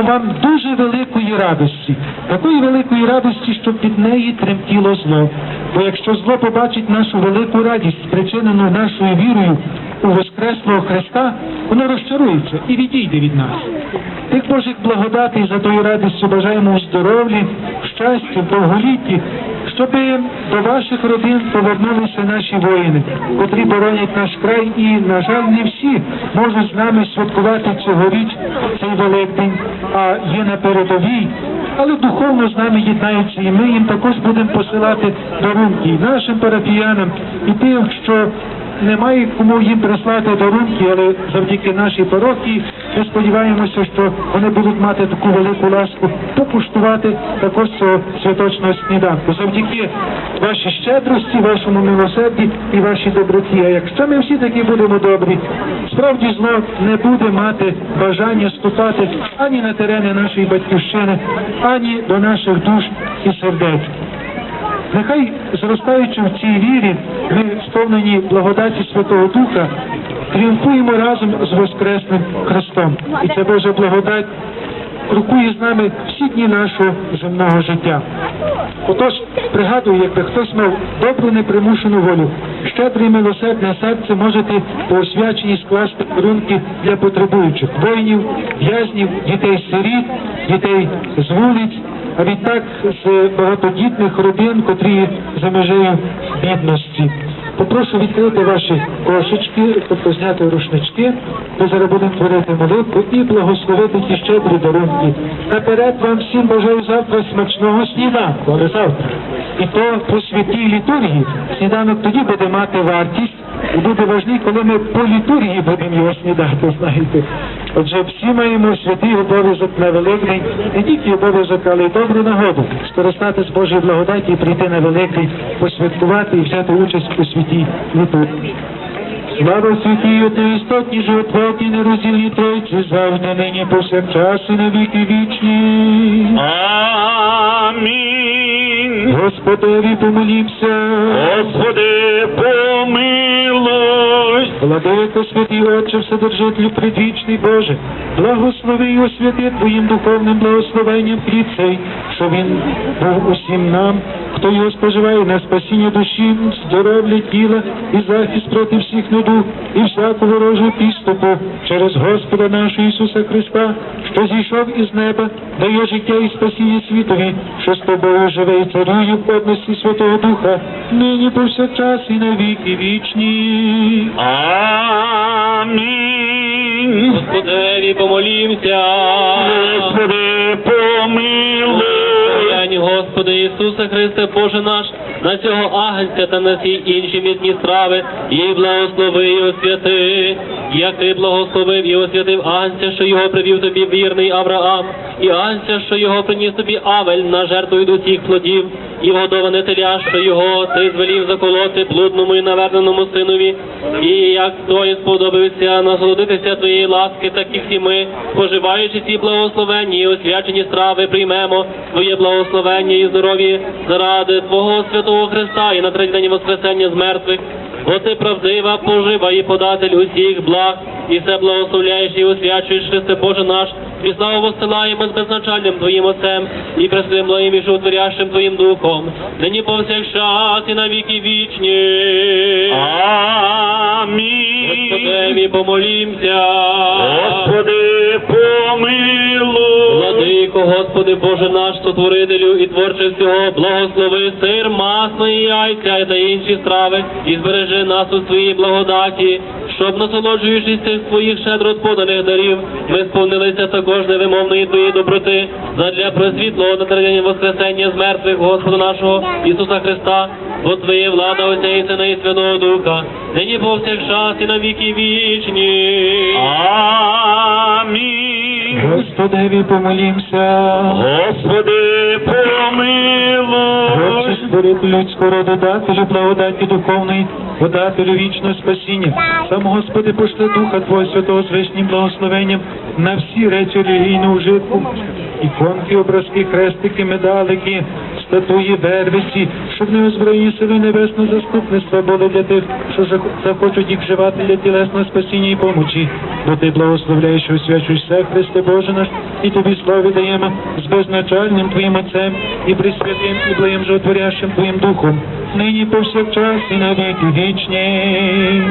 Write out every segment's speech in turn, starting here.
вам дуже великої радості, такої великої радості, що під неї тремтіло зло. Бо якщо зло побачить нашу велику радість, спричинену нашою вірою у Воскреслого Христа, воно розчарується і відійде від нас. Тих Божих благодатей за тою радістю бажаємо у здоров'ї, в довголітті, щоб до ваших родин повернулися наші воїни, котрі боронять наш край, і, на жаль, не всі можуть з нами святкувати цьогоріч цей Великдень, а є на передовій. Але духовно з нами єднаються, і ми їм також будемо посилати дарунки і нашим парафіянам, і тим, що немає кому їм прислати дарунки, але завдяки нашій парохії ми сподіваємося, що вони будуть мати таку велику ласку покуштувати також цього святочного сніданку. Завдяки вашій щедрості, вашому милосерді і вашій доброті. А якщо ми всі такі будемо добрі, справді зло не буде мати бажання ступати ані на терени нашої батьківщини, ані до наших душ і сердець. Нехай зростаючи в цій вірі, ми сповнені благодаті Святого Духа, тріумфуємо разом з Воскресним Христом. І ця Божа благодать крокує з нами всі дні нашого земного життя. Отож, пригадую, якби хтось мав добру непримушену волю, щедре і милосердне серце можете по освяченні скласти подарунки для потребуючих воїнів, в'язнів, дітей-сиріт, дітей з вулиць, а відтак з багатодітних родин, котрі за межею бідності. Попрошу відкрити ваші кошечки, тобто зняти рушнички, ми зараз будемо творити молитву і благословити ті щедрі дарунки. Наперед вам всім бажаю завтра смачного сніданку, але завтра. І то по святій літургії сніданок тоді буде мати вартість. І буде важливо, коли ми по літургії будемо його снідати, знаєте. Отже, всі маємо святий обов'язок на Великдень, не тільки обов'язок, але й добру нагоду скористати з Божої благодаті і прийти на Великдень, посвяткувати і взяти участь у святій літургії. Слава святій одноістотній животворній нероздільній Тройці, завжди нині повсякчас і на віки вічні. Амінь. Господеві помолімся. Господи, помилуй. Владико, святий Отче, Вседержителю, предвічний Боже, благослови і освяти Твоїм духовним благословенням хліб цей, що він був усім нам, хто його споживає на спасіння душі, здоров'я тіла і захист проти всіх недуг і всякого ворожого підступу через Господа нашого Ісуса Христа, що зійшов із неба, дає життя і спасіння світові, що з тобою живе і царює в одності Святого Духа, нині повсякчас і на віки вічні. Амінь. Господеві помолімся. Господи, помилуй. Господи Ісусе Христе, Боже наш, на цього агнця та на всі інші мітні страви, їй благослови і освяти, як ти благословив і освятив агнця, що його привів тобі вірний Авраам, і агнця, що його приніс тобі Авель на жертву від усіх плодів, і вгодоване теля, що його ти звелів заколоти блудному і наверненому синові, і як той сподобався насолодитися твоєї ласки, так і всі ми, споживаючи ці благословенні і освячені страви, приймемо твоє благословення і здоров'я заради Твого святого Христа і на третій день Воскресення з мертвих. Бо ти правдива, пожива і податель усіх благ, і все благословляєш і освячуєш Христе Боже наш, і славу воссилаємо з безначальним Твоїм Отцем, і пресвятим благим і животворящим Твоїм Духом, нині повсякчас і на віки вічні. Амінь. Господеві помолімся. Господи, помилуй. Господи Боже наш, сотворителю і творче всього, благослови сир, масло і яйця та інші страви, і збережи нас у своїй благодаті, щоб, насолоджуючись цих твоїх щедро поданих дарів, ми сповнилися також невимовної твоєї доброти, задля просвітлого натерення Воскресення з мертвих Господа нашого Ісуса Христа, бо Твоє влада Отця і Сина і Святого Духа, нині повсякчас і на віки вічні. Амінь. Господеві помолімся. Господи, помилуй. Створителю людського роду, дателю благодаті духовної, подателю вічного спасіння. Сам Господи, пошли Духа Твого Святого з вишнім благословенням на всі речі релігійного вжитку, іконки, образки, хрестики, медалики, та твої вервиці, щоб неозброєні сили небесного заступництва були для тих, що зах- захочуть їх вживати для тілесного спасіння і помочі. Бо ти благословляєш і освячуєш все, Христе Боже наш, і тобі славу даємо з безначальним Твоїм Отцем і присвятим і благим животворящим Твоїм Духом, нині повсякчас і на віки вічні.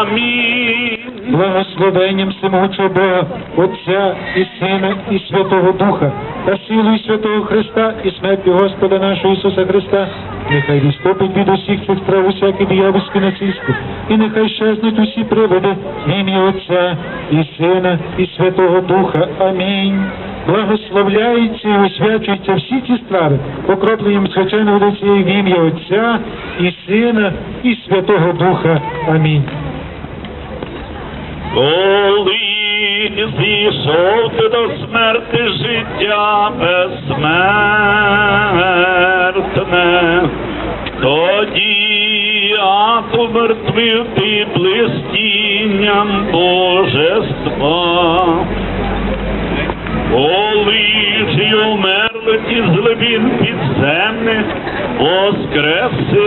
Амінь. Благословенням всемогучого Бога, Отця і Сина і Святого Духа, та силою Святого Христа і смертю Господа нашого Ісуса Христа, нехай відступить від усіх цих справ усякі диявольські насильства, і нехай щезнуть усі приводи в ім'я Отця і Сина і Святого Духа. Амінь. Благословляються і освячуються всі ці страви, покропленням свяченого до цієї в ім'я Отця і Сина і Святого Духа. Амінь. Коли зійшов ти до смерти життя безсмертне, тоді ату мертвив ти блистінням божества. Й умерли ті з глибин підземних, воскреси